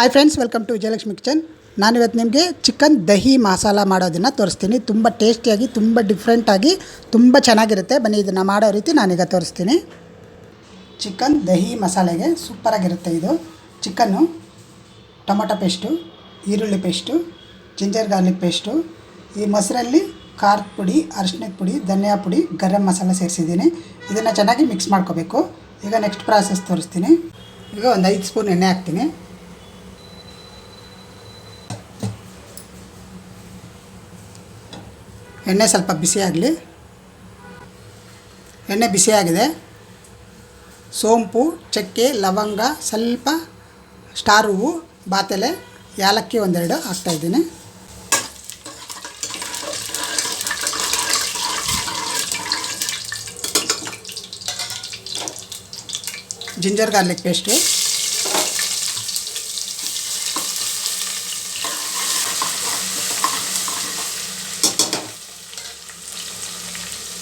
Hi friends welcome to Vijayalakshmi kitchen ನಾನಿವತ್ತು ನಿಮಗೆ chicken dahi masala ಮಾಡೋದನ್ನು ತೋರಿಸ್ತೀನಿ. ತುಂಬ ಟೇಸ್ಟಿಯಾಗಿ ತುಂಬ ಡಿಫ್ರೆಂಟಾಗಿ ತುಂಬ ಚೆನ್ನಾಗಿರುತ್ತೆ. ಬನ್ನಿ, ಇದನ್ನು ಮಾಡೋ ರೀತಿ ನಾನೀಗ ತೋರಿಸ್ತೀನಿ. ಚಿಕನ್ ದಹಿ ಮಸಾಲೆಗೆ ಸೂಪರಾಗಿರುತ್ತೆ ಇದು. ಚಿಕನ್ನು ಟೊಮೊಟೊ ಪೇಸ್ಟು ಈರುಳ್ಳಿ ಪೇಸ್ಟು ಜಿಂಜರ್ ಗಾರ್ಲಿಕ್ ಪೇಸ್ಟು ಈ ಮೊಸರಲ್ಲಿ ಖಾರದ ಪುಡಿ, ಅರಶಿನದ ಪುಡಿ, ಧನಿಯಾ ಪುಡಿ, ಗರಂ ಮಸಾಲೆ ಸೇರಿಸಿದ್ದೀನಿ. ಇದನ್ನು ಚೆನ್ನಾಗಿ ಮಿಕ್ಸ್ ಮಾಡ್ಕೋಬೇಕು. ಈಗ ನೆಕ್ಸ್ಟ್ ಪ್ರಾಸೆಸ್ ತೋರಿಸ್ತೀನಿ. ಈಗ ಒಂದು ಐದು ಸ್ಪೂನ್ ಎಣ್ಣೆ ಹಾಕ್ತೀನಿ. ಎಣ್ಣೆ ಸ್ವಲ್ಪ ಬಿಸಿಯಾಗಲಿ ಎಣ್ಣೆ ಬಿಸಿಯಾಗಿದೆ ಸೋಂಪು, ಚಕ್ಕೆ, ಲವಂಗ, ಸ್ವಲ್ಪ ಸ್ಟಾರ್ ಹೂವು, ಬಾತಲೆ, ಯಾಲಕ್ಕಿ ಒಂದೆರಡು ಹಾಕ್ತಾಯಿದ್ದೀನಿ ಜಿಂಜರ್ ಗಾರ್ಲಿಕ್ ಪೇಸ್ಟು.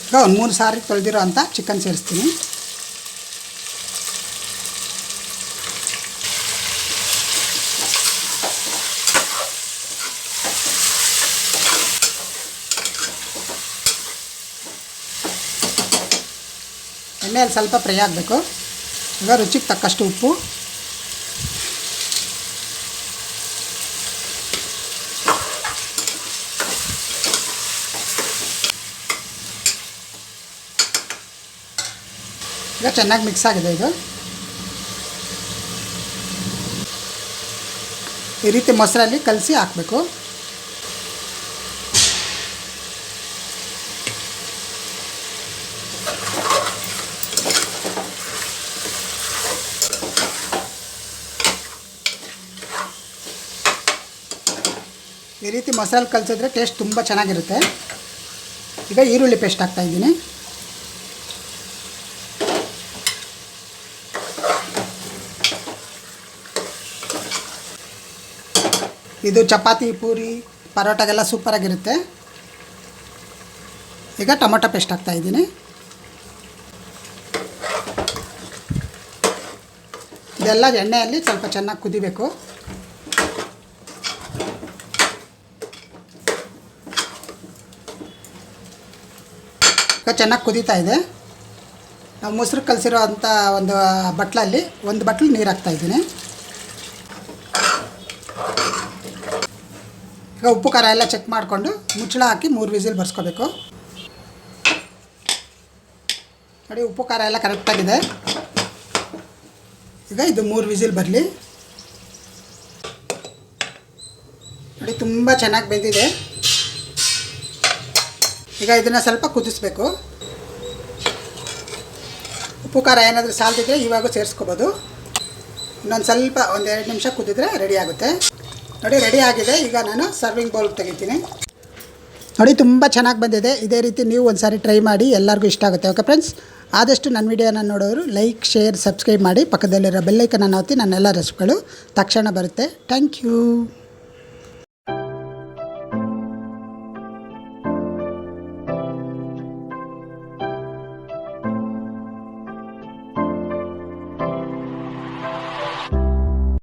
ಈಗ ಒಂದು ಮೂರು ಸಾರಿ ತೊಳೆದಿರೋ ಅಂಥ ಚಿಕನ್ ಸೇರಿಸ್ತೀನಿ ಎಣ್ಣೆಯಲ್ಲಿ ಸ್ವಲ್ಪ ಫ್ರೈ ಆಗಬೇಕು ಈಗ ರುಚಿಗೆ ತಕ್ಕಷ್ಟು ಉಪ್ಪು ಈಗ ಚೆನ್ನಾಗಿ ಮಿಕ್ಸ್ ಆಗಿದೆ ಇದು. ಈ ರೀತಿ ಮೊಸರಲ್ಲಿ ಕಲಸಿ ಹಾಕಬೇಕು. ಈ ರೀತಿ ಮಸಾಲೆ ಕಲಿಸಿದ್ರೆ ಟೇಸ್ಟ್ ತುಂಬ ಚೆನ್ನಾಗಿರುತ್ತೆ. ಈಗ ಈರುಳ್ಳಿ ಪೇಸ್ಟ್ ಹಾಕ್ತಾಯಿದ್ದೀನಿ ಇದು ಚಪಾತಿ, ಪೂರಿ, ಪರೋಟಾಗೆಲ್ಲ ಸೂಪರಾಗಿರುತ್ತೆ ಈಗ ಟೊಮೊಟೊ ಪೇಸ್ಟ್ ಹಾಕ್ತಾಯಿದ್ದೀನಿ ಇದೆಲ್ಲ ಎಣ್ಣೆಯಲ್ಲಿ ಸ್ವಲ್ಪ ಚೆನ್ನಾಗಿ ಕುದಿಬೇಕು. ಈಗ ಚೆನ್ನಾಗಿ ಕುದೀತಾ ಇದೆ. ನಾವು ಮೊಸರು ಕಲಸಿರೋ ಅಂಥ ಒಂದು ಬಟ್ಲಲ್ಲಿ ಒಂದು ಬಟ್ಲು ನೀರು ಹಾಕ್ತಾಯಿದ್ದೀನಿ ಈಗ ಉಪ್ಪು ಖಾರ ಎಲ್ಲ ಚೆಕ್ ಮಾಡಿಕೊಂಡು ಮುಚ್ಚಳ ಹಾಕಿ ಮೂರು ವಿಸಿಲ್ ಬರ್ಸ್ಕೋಬೇಕು. ನೋಡಿ, ಉಪ್ಪು ಖಾರ ಎಲ್ಲ ಕರೆಕ್ಟಾಗಿದೆ. ಈಗ ಇದು ಮೂರು ವಿಸಿಲ್ ಬರಲಿ. ನೋಡಿ, ತುಂಬ ಚೆನ್ನಾಗಿ ಬೆಂದಿದೆ. ಈಗ ಇದನ್ನು ಸ್ವಲ್ಪ ಕುದಿಸ್ಬೇಕು. ಉಪ್ಪು ಖಾರ ಏನಾದರೂ ಸಾಲ್ದಿದ್ರೆ ಇವಾಗ ಸೇರಿಸ್ಕೋಬೋದು. ಇನ್ನೊಂದು ಸ್ವಲ್ಪ ಒಂದು ಎರಡು ನಿಮಿಷ ಕುದಿದ್ರೆ ರೆಡಿ ಆಗುತ್ತೆ. ನೋಡಿ ರೆಡಿ ಆಗಿದೆ. ಈಗ ನಾನು ಸರ್ವಿಂಗ್ ಬೌಲ್ ತೆಗಿತೀನಿ. ನೋಡಿ, ತುಂಬ ಚೆನ್ನಾಗಿ ಬಂದಿದೆ. ಇದೇ ರೀತಿ ನೀವು ಒಂದು ಸಾರಿ ಟ್ರೈ ಮಾಡಿ ಎಲ್ಲರಿಗೂ ಇಷ್ಟ ಆಗುತ್ತೆ. ಓಕೆ ಫ್ರೆಂಡ್ಸ್ ಆದಷ್ಟು ನನ್ನ ವಿಡಿಯೋನ ನೋಡೋರು ಲೈಕ್ ಶೇರ್ ಸಬ್ಸ್ಕ್ರೈಬ್ ಮಾಡಿ ಪಕ್ಕದಲ್ಲಿರೋ ಬೆಲ್ಲೈಕನ್ನ ಒತ್ತಿ ನನ್ನೆಲ್ಲ ರೆಸಿಪಿಗಳು ತಕ್ಷಣ ಬರುತ್ತೆ. Thank you